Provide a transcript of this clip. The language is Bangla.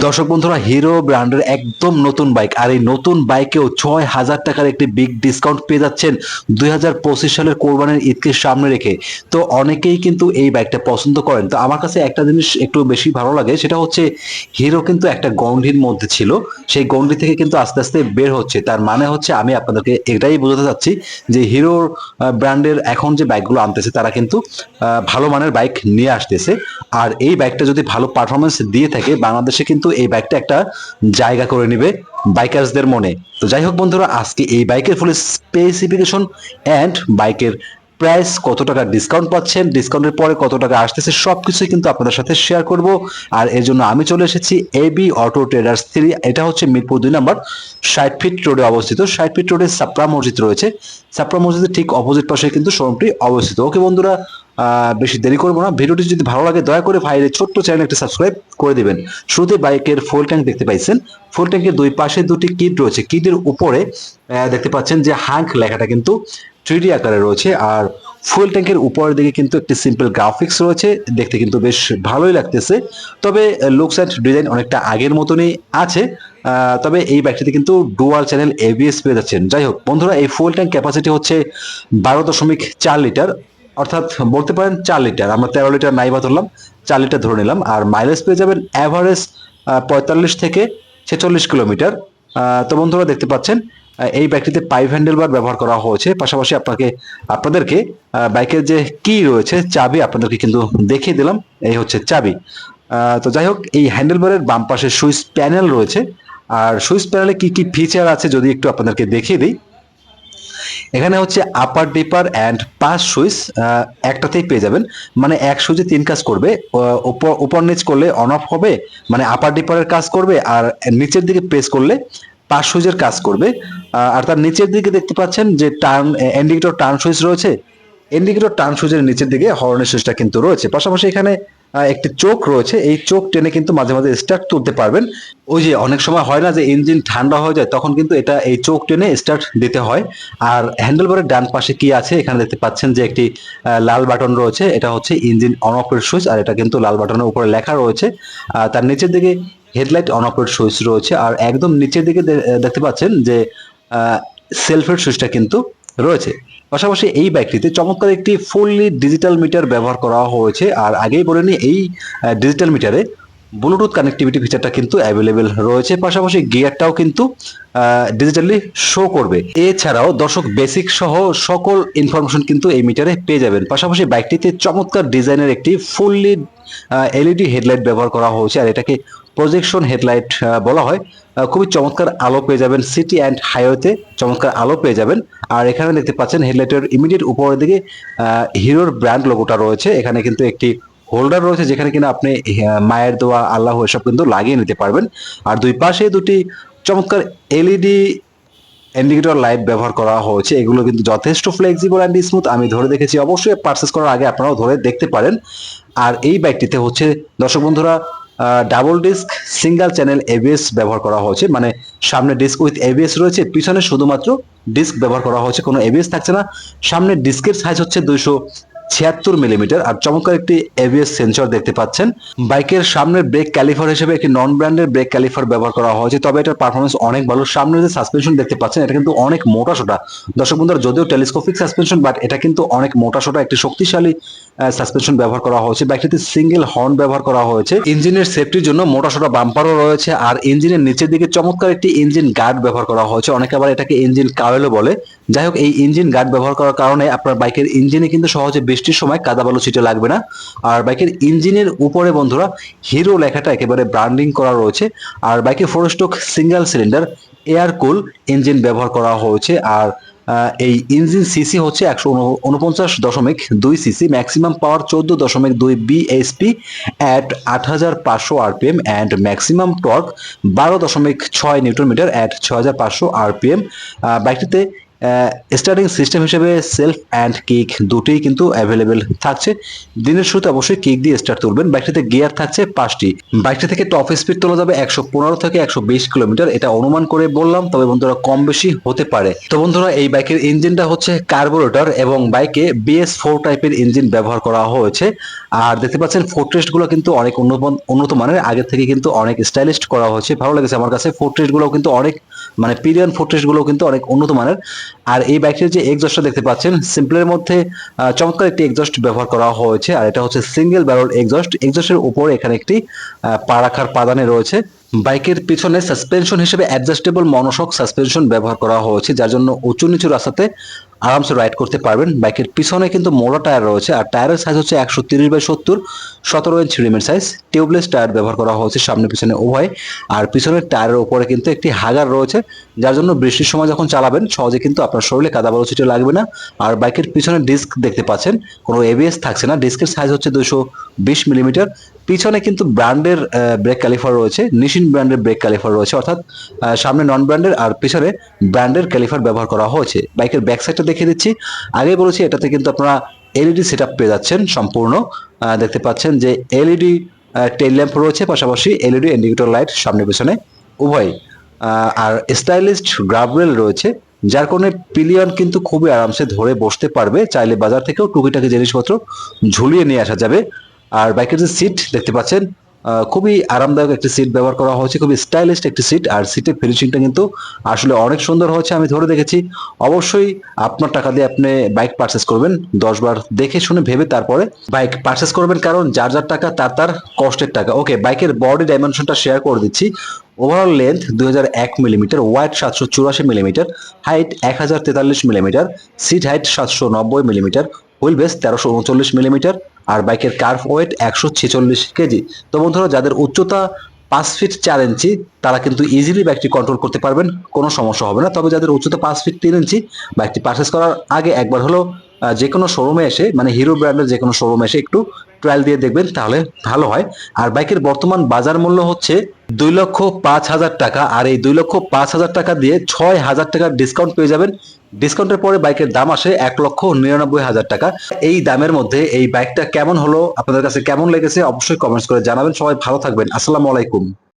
দর্শক বন্ধুরা হিরো ব্র্যান্ডের একদম নতুন বাইক আর এই নতুন বাইকেও ছয় হাজার টাকার একটি বিগ ডিসকাউন্ট পেয়ে যাচ্ছেন দুই হাজার পঁচিশ সালের কোরবানির ঈদকে সামনে রেখে। তো অনেকেই কিন্তু এই বাইকটা পছন্দ করেন। তো আমার কাছে একটা জিনিস একটু বেশি ভালো লাগে, সেটা হচ্ছে হিরো কিন্তু একটা গন্ডির মধ্যে ছিল। সেই গন্ডি থেকে কিন্তু আস্তে আস্তে বের হচ্ছে। তার মানে হচ্ছে আমি আপনাদেরকে এটাই বোঝাতে চাচ্ছি যে হিরোর ব্র্যান্ডের এখন যে বাইকগুলো আনতেছে, তারা কিন্তু ভালো মানের বাইক নিয়ে আসতেছে। আর এই বাইকটা যদি ভালো পারফরমেন্স দিয়ে থাকে, বাংলাদেশে কিন্তু এই বাইকটা একটা জায়গা করে নেবে বাইকার্সদের মনে। তো যাই হোক বন্ধুরা, আজকে এই বাইকের ফুল স্পেসিফিকেশন অ্যান্ড বাইকের প্রাইস কত টাকা ডিসকাউন্ট পাচ্ছেন ডিসকাউন্টের পরে কত টাকা আসতেছে সবকিছুই কিন্তু আপনাদের সাথে শেয়ার করব। আর এর জন্য আমি চলে এসেছি এবি অটো ট্রেডার্স থ্রি এটা হচ্ছে মিরপুর দুই নম্বর ষাট ফিট রোডে অবস্থিত। ষাট ফিট রোডে সাপ্রা মসজিদ রয়েছে। সাপ্রা মসজিদের ঠিক অপোজিট পাশে কিন্তু শোরুমটি অবস্থিত। ওকে বন্ধুরা বেশি দেরি করব না। ভিডিওটি যদি ভালো লাগে, দয়া করে ভাইয়ের ছোট্ট চ্যানেল একটি সাবস্ক্রাইব করে দেবেন। শুরুতে বাইকের ফুল ট্যাঙ্ক দেখতে পাইছেন। ফুল ট্যাঙ্কের দুই পাশে দুটি কিট রয়েছে। কিটের উপরে দেখতে পাচ্ছেন যে হাঙ্ক লেখাটা কিন্তু থ্রি আকারে রয়েছে। আর ফুয়েল ট্যাঙ্কের উপরের দিকে কিন্তু একটি সিম্পল গ্রাফিক্স রয়েছে। দেখতে কিন্তু বেশ ভালোই লাগতেছে। তবে লুকস অ্যান্ড ডিজাইন অনেকটা আগের মতনই আছে। তবে এই বাইকটিতে কিন্তু ডুয়াল চ্যানেল এবিএস পেয়ে যাচ্ছেন। যাই হোক, বন্ধুরা, এই ফুয়েল ট্যাঙ্ক ক্যাপাসিটি হচ্ছে বারো দশমিক চার লিটার। অর্থাৎ বলতে পারেন চার লিটার, আমরা তেরো লিটার নাই বা ধরলাম, চার লিটার ধরে নিলাম, আর মাইলেজ পেয়ে যাবেন অ্যাভারেজ পঁয়তাল্লিশ থেকে ছেচল্লিশ কিলোমিটার। তো বন্ধুরা দেখতে পাচ্ছেন এই বাইকটিতে পাইপ হ্যান্ডেল বার ব্যবহার করা হয়েছে। পাশাপাশি আপনাকে, আপনাদেরকে বাইকের যে কি রয়েছে, চাবি আপনাদেরকে কিন্তু দেখিয়ে দিলাম, এই হচ্ছে চাবি। তো যাই হোক, এই হ্যান্ডেল বারের বাম পাশে সুইচ প্যানেল রয়েছে। আর সুইচ প্যানেলে কি কি ফিচার আছে যদি একটু আপনাদেরকে দেখিয়ে দিই। এখানে হচ্ছে upper dipper and pass switch একটাতেই পেয়ে যাবেন। মানে এক সুইচে তিন কাজ করবে। উপর নিচ করলে অন অফ হবে মানে আপার ডিপারের কাজ করবে আর নিচের দিকে প্রেস করলে পাস সুইচের কাজ করবে। আর তার নিচের দিকে দেখতে পাচ্ছেন যে টার্ন ইন্ডিকেটর টার্ন সুইচ রয়েছে। ইন্ডিকেটর টার্ন সুইচের নিচের দিকে হর্নের সুইচটা কিন্তু রয়েছে। পাশাপাশি এখানে একটি চোখ রয়েছে, এই চোখ টেনে কিন্তু মাঝে মাঝে স্টার্ট তুলতে পারবেন। ওই যে অনেক সময় হয় না যে ইঞ্জিন ঠান্ডা হয়ে যায়, তখন কিন্তু এটা এই চোখ টেনে স্টার্ট দিতে হয়। আর হ্যান্ডেলবারের ডান পাশে কি আছে? এখানে দেখতে পাচ্ছেন যে একটি লাল বাটন রয়েছে, এটা হচ্ছে ইঞ্জিন অন অফের সুইচ আর এটা কিন্তু লাল বাটনের উপরে লেখা রয়েছে। তার নিচের দিকে হেডলাইট অন অফের সুইচ রয়েছে, আর একদম নিচের দিকে দেখতে পাচ্ছেন যে সেলফের সুইচটা কিন্তু রয়েছে। পাশাপাশি এই ব্যাগটিতে চমৎকার একটি ফুললি ডিজিটাল মিটার ব্যবহার করা হয়েছে। আর আগেই বলে নি, এই ডিজিটাল মিটারে ব্লুটুথ কানেক্টিভিটি ফিচারটা কিন্তু অ্যাভেলেবেল রয়েছে। পাশাপাশি গিয়ারটাও কিন্তু ডিজিটালি শো করবে। এছাড়াও দর্শক বেসিক সহ সকল ইনফরমেশন কিন্তু এই মিটারে পেয়ে যাবেন। পাশাপাশি বাইকটিতে চমৎকার ডিজাইনের একটি ফুললি এলইডি হেডলাইট ব্যবহার করা হয়েছে। আর এটাকে প্রজেকশন হেডলাইট বলা হয়। খুবই চমৎকার আলো পেয়ে যাবেন সিটি অ্যান্ড হাইওয়েতে চমৎকার আলো পেয়ে যাবেন। আর এখানে দেখতে পাচ্ছেন হেডলাইটের ইমিডিয়েট উপরের দিকে হিরোর ব্র্যান্ড লোগোটা রয়েছে। এখানে কিন্তু একটি হোল্ডার রয়েছে যেখানে কিনা আপনি মায়ের দোয়া, আল্লাহ এসব কিন্তু লাগিয়ে নিতে পারবেন। আর দুই পাশে দুটি চমৎকার এলইডি ইন্ডিকেটর লাইট ব্যবহার করা হয়েছে। এগুলো কিন্তু যথেষ্ট ফ্লেক্সিবল অ্যান্ড স্মুথ আমি ধরে দেখেছি, অবশ্যই পারচেস করার আগে আপনারাও ধরে দেখতে পারেন। আর এই বাইকটিতে হচ্ছে, দর্শক বন্ধুরা double disc single channel ABS ব্যবহার করা হয়েছে। মানে সামনে ডিস্ক উইথ এবিএস রয়েছে, পিছনে শুধুমাত্র ডিস্ক ব্যবহার করা হয়েছে। কোনো এবিএস থাকছে না। সামনে ডিস্কের সাইজ হচ্ছে দুইশো ছিয়াত্তর মিলিমিটার আর চমৎকার একটি এবিএস সেন্সর দেখতে পাচ্ছেন। বাইকের সামনের ব্রেক ক্যালিফার হিসেবে একটি নন ব্র্যান্ডের ব্রেক ক্যালিফার ব্যবহার করা হয়েছে, তবে এটার পারফরমেন্স অনেক ভালো। সামনে যে সাসপেনশন দেখতে পাচ্ছেন, এটা কিন্তু অনেক মোটা সোটা। দর্শক বন্ধুরা, যদিও টেলিস্কোপিক সাসপেনশন বাট এটা কিন্তু অনেক মোটা সোটা, একটি শক্তিশালী সাসপেনশন ব্যবহার করা হয়েছে। বাইকটিতে সিঙ্গেল হর্ন ব্যবহার করা হয়েছে। ইঞ্জিনের সেফটির জন্য মোটা সোটা বাম্পারও রয়েছে, আর ইঞ্জিনের নিচের দিকে চমৎকার একটি ইঞ্জিন গার্ড ব্যবহার করা হয়েছে। অনেকে আবার এটাকে ইঞ্জিন কাওয়েলও বলে। যাই হোক, এই ইঞ্জিন গার্ড ব্যবহার করার কারণে আপনার বাইকের ইঞ্জিনে কিন্তু সহজে বৃষ্টির সময় কাদা বালু ছিটে লাগবে না। আর বাইকের ইঞ্জিনের উপরে বন্ধুরা হিরো লেখাটা একেবারে ব্র্যান্ডিং করা রয়েছে। আর বাইকে four stroke single cylinder air cool engine ব্যবহার করা হয়েছে। আর এই ইঞ্জিন সিসি হচ্ছে একশো উনপঞ্চাশ দশমিক দুই সিসি ম্যাক্সিমাম পাওয়ার চোদ্দ দশমিক দুই বিএসপি অ্যাট আট হাজার পাঁচশো আরপিএম অ্যান্ড ম্যাক্সিমাম টর্ক বারো দশমিক ছয় নিউটন মিটার অ্যাট ছয় হাজার পাঁচশো আরপিএম বাইকটিতে স্টার্টিং সিস্টেম হিসেবে সেলফ অ্যান্ড কিক দুটোই কিন্তু অ্যাভেলেবেল থাকছে। দিনের শুরুতে অবশ্যই কিক দিয়ে স্টার্ট তুলবেন। বাইকটিতে গিয়ার থাকছে পাঁচটি। বাইকটি থেকে টপ স্পিড তোলা যাবে একশো পনেরো থেকে একশো বিশ কিলোমিটার। এটা অনুমান করে বললাম, তবে বন্ধুরা কম বেশি হতে পারে। তো বন্ধুরা, এই বাইকের ইঞ্জিনটা হচ্ছে কার্বোরেটর এবং বাইকে বিএস ফোর টাইপের ইঞ্জিন ব্যবহার করা হয়েছে। আর দেখতে পাচ্ছেন ফোর্ট্রেস্টগুলো কিন্তু অনেক উন্নত উন্নত মানের। আগে থেকে কিন্তু অনেক স্টাইলিশ করা হয়েছে। ভালো লেগেছে আমার কাছে। ফোর্ট্রেস্টগুলো কিন্তু অনেক মানে পিরিয়ন ফোর্ট্রেস্টগুলো কিন্তু অনেক উন্নত মানের। আর এই বাইকটির যে এক্সস্টটা দেখতে পাচ্ছেন সিম্পলের মধ্যে চমৎকার একটি এক্সস্ট ব্যবহার করা হয়েছে। আর এটা হচ্ছে সিঙ্গেল ব্যারল এক্সস্ট এক্সস্টের উপরে এখানে একটি পা রাখার পাদানে রয়েছে। বাইকের পিছনে সাসপেনশন হিসেবে অ্যাডজাস্টেবল মনোশক সাসপেনশন ব্যবহার করা হয়েছে, যার জন্য উঁচু নিচু রাস্তাতে আরামসে রাইড করতে পারবেন। বাইকের পিছনে কিন্তু মোড়া টায়ার রয়েছে। আর টায়ারের সাইজ হচ্ছে একশো তিরিশ বাই সত্তর। সতেরো ইঞ্চ রিমের সাইজ টিউবলেস টায়ার ব্যবহার করা হয়েছে সামনে পিছনে উভয়। আর পিছনের টায়ারের উপরে কিন্তু একটি হাগার রয়েছে। যার জন্য বৃষ্টির সময় যখন চালাবেন, সহজে কিন্তু আপনার শরীরে কাদা বালু ছিটে লাগবে না। আর বাইকের পিছনে ডিস্ক দেখতে পাচ্ছেন, কোনো এবিএস থাকছে না। ডিস্কের সাইজ হচ্ছে দুশো বিশ মিলিমিটার পিছনে কিন্তু ব্র্যান্ডের ব্রেক ক্যালিফার রয়েছে নিশিন ব্র্যান্ডের ব্রেক ক্যালিফার রয়েছে, অর্থাৎ সামনে নন ব্র্যান্ডের আর পিছনে ব্র্যান্ডের ক্যালিফার ব্যবহার করা হয়েছে। বাইকের ব্যাক সাইডটা দেখিয়ে দিচ্ছি। আগে বলেছি, এটাতে কিন্তু আপনারা এলইডি সেট পেয়ে যাচ্ছেন সম্পূর্ণ। দেখতে পাচ্ছেন যে এলইডি টেল ল্যাম্প রয়েছে, পাশাপাশি এলইডি ইন্ডিকেটর লাইট সামনে পিছনে উভয়। আর স্টাইলিস্ট গ্রাবরেল রয়েছে, যার কারণে পিলিয়ন কিন্তু খুবই আরামসে ধরে বসতে পারবে। চাইলে বাজার থেকেও টুকিটাকি জিনিসপত্র ঝুলিয়ে নিয়ে আসা যাবে। আর বাইকের যে সিট দেখতে পাচ্ছেন খুবই আরামদায়ক একটি সিট ব্যবহার করা হয়েছে, খুবই স্টাইলিশ একটি সিট আর সিটের ফিনিশিংটা কিন্তু আসলে অনেক সুন্দর হয়েছে, আমি ধরে দেখেছি। অবশ্যই আপনার টাকা দিয়ে আপনি বাইক পারচেস করবেন, দশ বার দেখে শুনে ভেবে তারপরে বাইক পারচেস করবেন, কারণ যার যার টাকা, তার তার কষ্টের টাকা। ওকে বাইকের বডি ডাইমেনশনটা শেয়ার করে দিচ্ছি। ওভারঅল লেন্থ দুই হাজার এক মিলিমিটার ওয়াইড সাতশো চুরাশি মিলিমিটার হাইট এক হাজার তেতাল্লিশ মিলিমিটার সিট হাইট সাতশো নব্বই মিলিমিটার হুইল বেস তেরোশো উনচল্লিশ মিলিমিটার আর বাইকের কার্ভ ওয়েট একশো ছেচল্লিশ কেজি। তো বন্ধুরা, যাদের উচ্চতা পাঁচ ফিট চার ইঞ্চি, তারা কিন্তু ইজিলি বাইকটি কন্ট্রোল করতে পারবেন, কোনো সমস্যা হবে না। তবে যাদের উচ্চতা পাঁচ ফিট তিন ইঞ্চি, বাইকটি পারচেস করার আগে একবার হলো যে কোনো শোরুমে এসে মানে হিরো ব্র্যান্ডের যে কোনো শোরুমে এসে একটু ট্রায়াল দিয়ে দেখবেন, তাহলে ভালো হয়। আর বাইকের বর্তমান বাজার মূল্য হচ্ছে দুই লক্ষ পাঁচ হাজার টাকা, আর এই দুই লক্ষ পাঁচ হাজার টাকা দিয়ে ছয় হাজার টাকার ডিসকাউন্ট পেয়ে যাবেন। ডিসকাউন্টের পরে বাইকের দাম আসে এক লক্ষ নিরানব্বই হাজার টাকা। এই দামের মধ্যে এই বাইকটা কেমন হলো, আপনাদের কাছে কেমন লেগেছে, অবশ্যই কমেন্টস করে জানাবেন। সবাই ভালো থাকবেন। আসসালামু আলাইকুম।